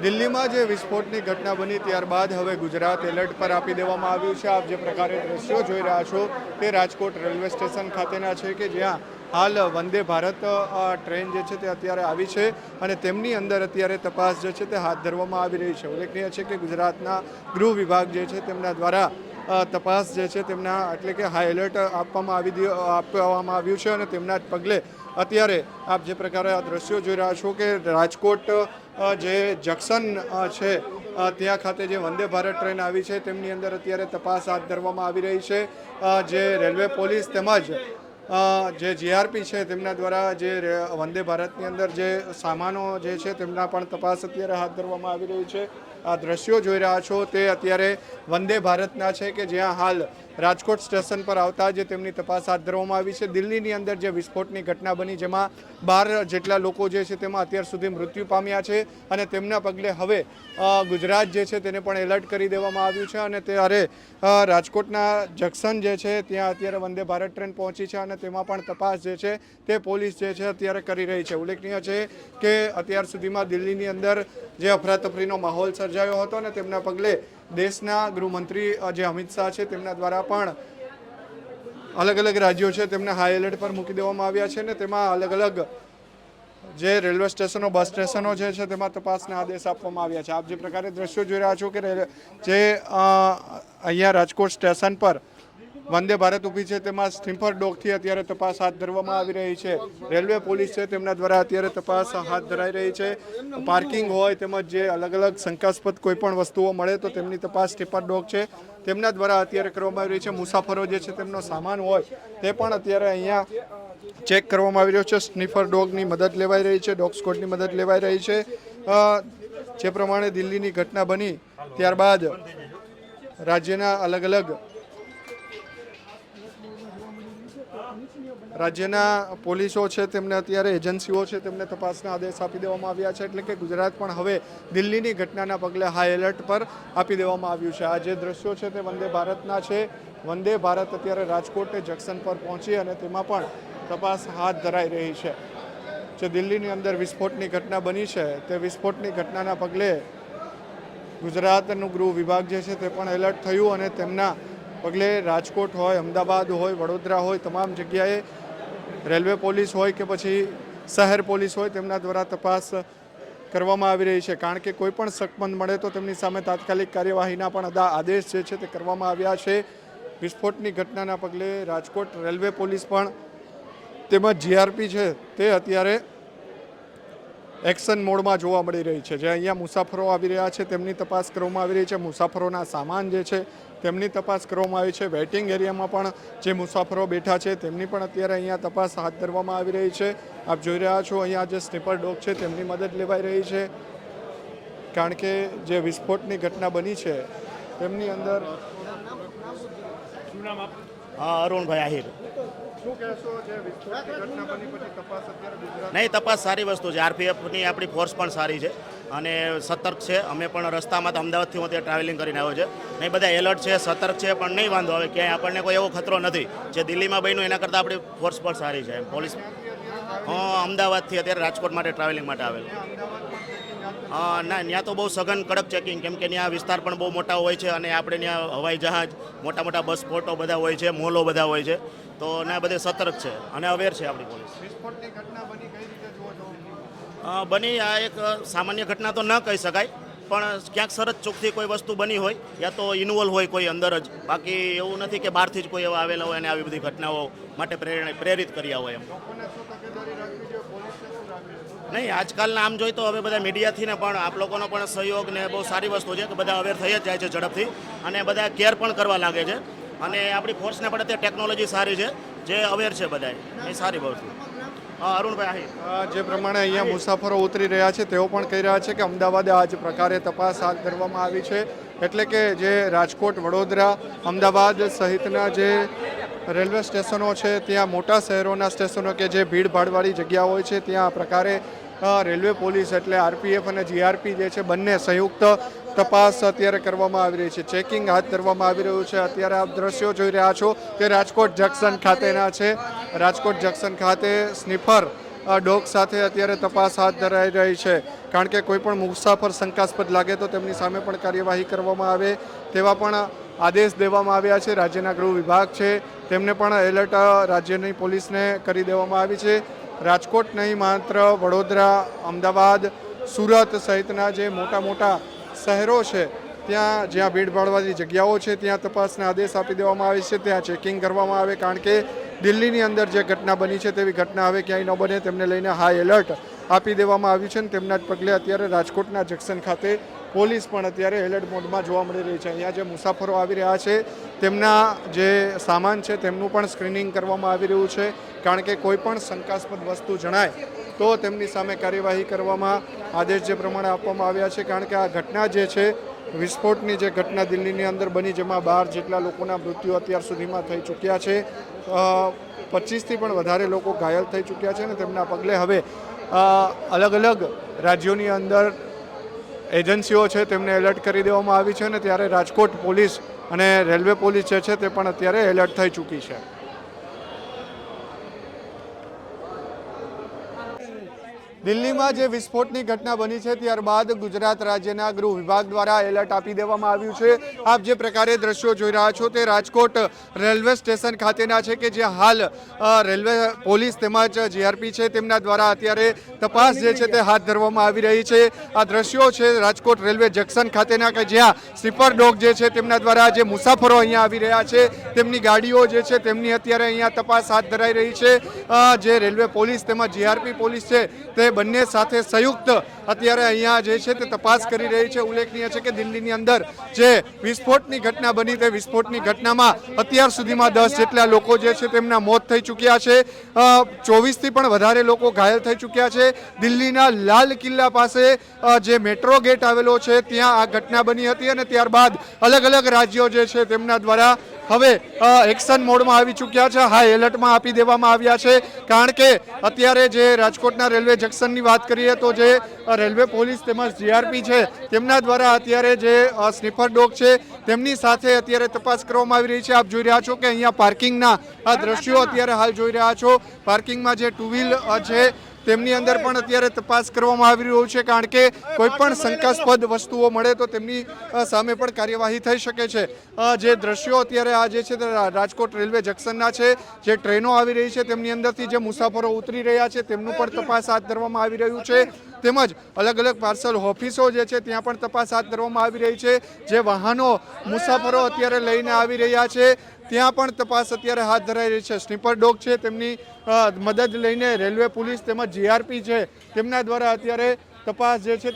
દિલ્હીમાં જે વિસ્ફોટની ઘટના બની ત્યારબાદ હવે ગુજરાત એલર્ટ પર આપી દેવામાં આવ્યું છે. આપ જે પ્રકારે દ્રશ્યો જોઈ રહ્યા છો તે રાજકોટ રેલવે સ્ટેશન ખાતેના છે કે જ્યાં હાલ વંદે ભારત ટ્રેન જે છે તે અત્યારે આવી છે અને તેમની અંદર અત્યારે તપાસ જે છે તે હાથ ધરવામાં આવી રહી છે. ઉલ્લેખનીય છે કે ગુજરાતના ગૃહ વિભાગ જે છે તેમના દ્વારા તપાસ જે છે તેમના એટલે કે હાઈ એલર્ટ આપવામાં આવી આપવામાં આવ્યું છે અને તેમના જ પગલે અત્યારે આપ જે પ્રકારે આ દ્રશ્યો જોઈ રહ્યા છો કે રાજકોટ જે જંકશન છે ત્યાં ખાતે જે વંદે ભારત ટ્રેન આવી છે તેમની અંદર અત્યારે તપાસ હાથ ધરવામાં આવી રહી છે. જે રેલવે પોલીસ તેમજ જે જીઆરપી છે, તેમના દ્વારા જે વંદે ભારતની અંદર જે સામાનો જે છે, તેમના પણ તપાસ અત્યારે હાથ ધરવામાં આવી રહી છે. આ દ્રશ્યો જોઈ રહ્યા છો તે અત્યારે વંદે ભારતના છે કે જ્યાં હાલ રાજકોટ સ્ટેશન પર આવતા જે તેમની તપાસ હાથ ધરવામાં આવી છે. દિલ્હીની અંદર જે વિસ્ફોટની ઘટના બની, જેમાં બાર જેટલા લોકો જે છે તેમાં અત્યાર સુધી મૃત્યુ પામ્યા છે અને તેમના પગલે હવે ગુજરાત જે છે તેને પણ એલર્ટ કરી દેવામાં આવ્યું છે અને ત્યારે રાજકોટના જંકશન જે છે, ત્યાં અત્યારે વંદે ભારત ટ્રેન પહોંચી છે અને તેમાં પણ તપાસ જે છે તે પોલીસ જે છે અત્યારે કરી રહી છે. ઉલ્લેખનીય છે કે અત્યાર સુધીમાં દિલ્હીની અંદર જે અફરાતફરીનો માહોલ સર્જાયો હતો અને તેમના પગલે દેશના ગૃહમંત્રી જે અમિત શાહ છે તેમના દ્વારા પણ અલગ અલગ રાજ્યો છે તેમને હાઈ એલર્ટ પર મૂકી દેવામાં આવ્યા છે ને તેમાં અલગ અલગ જે રેલવે સ્ટેશનો, બસ સ્ટેશનો જે છે તેમાં તપાસના આદેશ આપવામાં આવ્યા છે. આપ જે પ્રકારે દ્રશ્યો જોઈ રહ્યા છો કે જે અહીંયા રાજકોટ સ્ટેશન પર વંદે ભારત ઊભી છે, તેમાં સ્ટીમ્પર ડોગથી અત્યારે તપાસ હાથ ધરવામાં આવી રહી છે. રેલવે પોલીસ છે, તેમના દ્વારા અત્યારે તપાસ હાથ ધરાઈ રહી છે. પાર્કિંગ હોય તેમજ જે અલગ અલગ શંકાસ્પદ કોઈ પણ વસ્તુઓ મળે તો તેમની તપાસ સ્ટીપર ડોગ છે. તેમના દ્વારા અત્યારે કરવામાં આવી રહી છે, મુસાફરો જે છે તેમનો સામાન હોય તે પણ અત્યારે અહીંયા ચેક કરવામાં આવી રહ્યો છે. સ્નીફર ડોગની મદદ લેવાઈ રહી છે, ડોગ સ્કોડની મદદ લેવાઈ રહી છે. જે પ્રમાણે દિલ્હીની ઘટના બની ત્યારબાદ રાજ્યના અલગ અલગ રાજ્યના પોલીસો છે, તેમને અત્યારે એજન્સીઓ છે, તેમને તપાસના આદેશ આપી દેવામાં આવ્યા છે, એટલે કે ગુજરાત પણ હવે દિલ્હીની ઘટનાના પગલે હાઈ એલર્ટ પર આપી દેવામાં આવ્યું છે. આ જે દ્રશ્યો છે, તે વંદે ભારતના છે. વંદે ભારત અત્યારે રાજકોટ જંકશન પર પહોંચી અને તેમાં પણ તપાસ હાથ ધરાઈ રહી છે. જે દિલ્હીની અંદર વિસ્ફોટની ઘટના બની છે, તે વિસ્ફોટની ઘટનાના પગલે ગુજરાતનું ગૃહ વિભાગ જે છે, તે પણ એલર્ટ થયું અને તેમના પગલે રાજકોટ હોય, અમદાવાદ હોય, વડોદરા હોય, તમામ જગ્યાએ રેલવે પોલીસ હોય કે પછી શહેર પોલીસ હોય, તેમના દ્વારા તપાસ કરવામાં આવી રહી છે. કારણ કે કોઈ પણ શકમંદ મળે તો તેમની સામે તાત્કાલિક કાર્યવાહીના પણ અદા આદેશ જે છે તે કરવામાં આવ્યા છે. વિસ્ફોટની ઘટનાના પગલે રાજકોટ રેલવે પોલીસ પણ તેમજ જીઆરપી છે તે અત્યારે એક્શન મોડમાં જોવા મળી રહી છે. જે અહીંયા મુસાફરો આવી રહ્યા છે, તેમની તપાસ કરવામાં આવી રહી છે. મુસાફરોના સામાન જે છે તેમની તપાસ કરવામાં આવી છે. વેઇટિંગ એરિયામાં પણ જે મુસાફરો બેઠા છે તેમની પણ અત્યારે અહીંયા તપાસ હાથ ધરવામાં આવી રહી છે. આપ જોઈ રહ્યા છો અહીંયા જે સ્નીપર ડોગ છે તેમની મદદ લેવાઈ રહી છે. કારણ કે જે વિસ્ફોટની ઘટના બની છે તેમની અંદર હા અરુણભાઈ આહિર. શું કહેશો જે વિસ્ફોટની ઘટના બની પછી તપાસ અત્યારે ગુજરાત નહીં તપાસ સારી વસ્તુ છે. આરપીએફની આપણી ફોર્સ પણ સારી છે. અને સતર્ક છે. અમે પણ રસ્તામાં તો અમદાવાદથી હું ત્યાં ટ્રાવેલિંગ કરીને આવ્યો છે. નહીં, બધા એલર્ટ છે, સતર્ક છે, પણ નહીં વાંધો આવે. ક્યાંય આપણને કોઈ એવો ખતરો નથી. જે દિલ્હીમાં બન્યું, એના કરતાં આપણી ફોર્સ પણ સારી છે. પોલીસ હું, અમદાવાદથી અત્યારે રાજકોટ માટે ટ્રાવેલિંગ માટે આવેલ. ના, ત્યાં તો બહુ સઘન કડક ચેકિંગ કેમ કે ત્યાં વિસ્તાર પણ બહુ મોટા હોય છે અને આપણે ત્યાં હવાઈ જહાજ, મોટા મોટા બસ ફોટો બધા હોય છે, મોલો બધા હોય છે. તો ના, બધે સતર્ક છે અને અવેર છે આપણી પોલીસ. બની આ એક સામાન્ય ઘટના તો ન કહી શકાય, પણ ક્યાંક સરસ ચૂકથી કોઈ વસ્તુ બની હોય યા તો ઇન્વોલ્વ હોય કોઈ અંદર જ. બાકી એવું નથી કે બહારથી જ કોઈ એવા આવેલા હોય અને આવી બધી ઘટનાઓ માટે પ્રેરણા પ્રેરિત કર્યા હોય એમ. નહીં, આજકાલના આમ જોઈએ તો હવે બધા મીડિયાથી ને પણ આપ લોકોનો પણ સહયોગ ને બહુ સારી વસ્તુ છે કે બધા અવેર થઈ જ જાય છે ઝડપથી અને બધા કેર પણ કરવા લાગે છે. અને આપણી ફોર્સને પણ અત્યારે ટેકનોલોજી સારી છે, જે અવેર છે બધા એ સારી બાબત અરુણભાઈ જે પ્રમાણે અહીંયા મુસાફરો ઉતરી રહ્યા છે, તેઓ પણ કહી રહ્યા છે કે અમદાવાદે આ જ પ્રકારે તપાસ હાથ ધરવામાં આવી છે. એટલે કે જે રાજકોટ, વડોદરા, અમદાવાદ સહિતના જે રેલવે સ્ટેશનો છે, ત્યાં મોટા શહેરોના સ્ટેશનો કે જે ભીડભાડવાળી જગ્યા હોય છે, ત્યાં આ પ્રકારે રેલવે પોલીસ એટલે આરપીએફ અને જીઆરપી જે છે, બંને સંયુક્ત તપાસ અત્યારે કરવામાં આવી રહી છે. ચેકિંગ હાથ ધરવામાં આવી રહ્યું છે. અત્યારે આપ દ્રશ્યો જોઈ રહ્યા છો તે રાજકોટ જંકશન ખાતેના છે. રાજકોટ જંકશન ખાતે સ્નીફર ડોગ સાથે અત્યારે તપાસ હાથ ધરાઈ રહી છે. કારણ કે કોઈ પણ મુસાફર શંકાસ્પદ લાગે તો તેમની સામે પણ કાર્યવાહી કરવામાં આવે તેવા પણ આદેશ દેવામાં આવ્યા છે. રાજ્યના ગૃહ વિભાગ છે. તેમને પણ એલર્ટ રાજ્યની પોલીસને કરી દેવામાં આવી છે. રાજકોટ નહીં, માત્ર વડોદરા, અમદાવાદ, સુરત સહિતના જે મોટા મોટા શહેરો છે, ત્યાં જ્યાં ભીડભાડવાળી જગ્યાઓ છે, ત્યાં તપાસના આદેશ આપી દેવામાં આવે છે, ત્યાં ચેકિંગ કરવામાં આવે, કારણ કે દિલ્હીની અંદર જે ઘટના બની છે, તેવી ઘટના હવે ક્યાંય ન બને, તેમને લઈને હાઈ એલર્ટ આપી દેવામાં આવ્યું છે અને તેમના જ પગલે અત્યારે રાજકોટના જંકશન ખાતે પોલીસ પણ અત્યારે એલર્ટ મોડમાં જોવા મળી રહી છે. અહીંયા જે મુસાફરો આવી રહ્યા છે, તેમના જે સામાન છે, તેમનું પણ સ્ક્રીનિંગ કરવામાં આવી રહ્યું છે, કારણ કે કોઈ પણ શંકાસ્પદ વસ્તુ જણાય તો તેમની સામે કાર્યવાહી કરવામાં આદેશ જે પ્રમાણે આપવામાં આવ્યા છે, કારણ કે આ ઘટના જે છે, વિસ્ફોટની જે ઘટના દિલ્હીની અંદર બની, જેમાં બાર જેટલા લોકોના મૃત્યુ અત્યાર સુધીમાં થઈ ચૂક્યા છે પચીસથી પણ વધારે લોકો ઘાયલ થઈ ચૂક્યા છે અને તેમના પગલે હવે અલગ અલગ રાજ્યોની અંદર એજન્સીઓ છે, તેમને એલર્ટ કરી દેવામાં આવી છે અને ત્યારે રાજકોટ પોલીસ અને રેલવે પોલીસ જે છે, તે પણ અત્યારે એલર્ટ થઈ ચૂકી છે. દિલ્હીમાં જે વિસ્ફોટની ઘટના બની છે, ત્યારબાદ ગુજરાત રાજ્યના ગૃહ વિભાગ દ્વારા એલર્ટ આપી દેવામાં આવ્યું છે. આપ જે પ્રકારે દ્રશ્યો જોઈ રહ્યા છો, તે રાજકોટ રેલવે સ્ટેશન ખાતેના છે કે જે હાલ રેલવે પોલીસ તેમજ જીઆરપી છે, તેમના દ્વારા અત્યારે તપાસ જે છે તે હાથ ધરવામાં આવી રહી છે. આ દ્રશ્યો છે રાજકોટ રેલવે જંકશન ખાતેના કે જ્યાં સ્લીપર ડોગ જે છે તેમના દ્વારા જે મુસાફરો અહીંયા આવી રહ્યા છે, તેમની ગાડીઓ જે છે તેમની અત્યારે અહીંયા તપાસ હાથ ધરાઈ રહી છે. જે રેલવે પોલીસ તેમજ જીઆરપી પોલીસ છે, તે બંને સાથે સંયુક્ત અત્યારે અહીંયા જે છે તે તપાસ કરી રહી છે. ઉલ્લેખનીય છે કે દિલ્હીની અંદર જે વિસ્ફોટની ઘટના બની તે વિસ્ફોટની ઘટનામાં અત્યાર સુધીમાં દસ જેટલા લોકો જે છે તેમના મોત થઈ ચૂક્યા છે. ચોવીસથી પણ વધારે લોકો ઘાયલ થઈ ચૂક્યા છે. દિલ્હીના લાલ કિલ્લા પાસે જે મેટ્રો ગેટ આવેલો છે, ત્યાં આ ઘટના બની હતી અને ત્યારબાદ અલગ અલગ રાજ્યો જે છે તેમના દ્વારા હવે એક્શન મોડમાં આવી ચૂક્યા છે. હાઈ એલર્ટમાં આપી દેવામાં આવ્યા છે. કારણ કે અત્યારે જે રાજકોટના રેલવે જંકશનની વાત કરીએ તો જે રેલવે પોલીસ તેમજ જીઆરપી છે, તેમના દ્વારા અત્યારે જે સ્નીફર ડોગ છે, તેમની સાથે અત્યારે તપાસ કરવામાં આવી રહી છે. આપ જોઈ રહ્યા છો કે અહીંયા પાર્કિંગના આ દ્રશ્યો અત્યારે હાલ જોઈ રહ્યા છો. પાર્કિંગમાં જે ટુ વ્હીલ છે તેમની અંદર પણ અત્યારે તપાસ કરવામાં આવી રહ્યું છે, કારણ કે કોઈ પણ શંકાસ્પદ વસ્તુઓ મળે તો તેમની સામે પણ કાર્યવાહી થઈ શકે છે. જે દ્રશ્યો અત્યારે આ જે છે રાજકોટ રેલવે જંકશનના છે, જે ટ્રેનો આવી રહી છે, તેમની અંદરથી જે મુસાફરો ઉતરી રહ્યા છે, તેમનું પણ તપાસ હાથ ધરવામાં આવી રહ્યું છે. તેમજ અલગ અલગ પાર્સલ ઓફિસો જે છે ત્યાં પણ તપાસ હાથ ધરવામાં આવી રહી છે. જે વાહનો મુસાફરો અત્યારે લઈને આવી રહ્યા છે ત્યાં પણ તપાસ અત્યારે હાથ ધરાઈ રહી છે. સ્નીપર ડોગ છે, તેમની મદદ લઈને રેલવે પોલીસ તેમજ જીઆરપી છે, તેમના દ્વારા અત્યારે તપાસ જે છે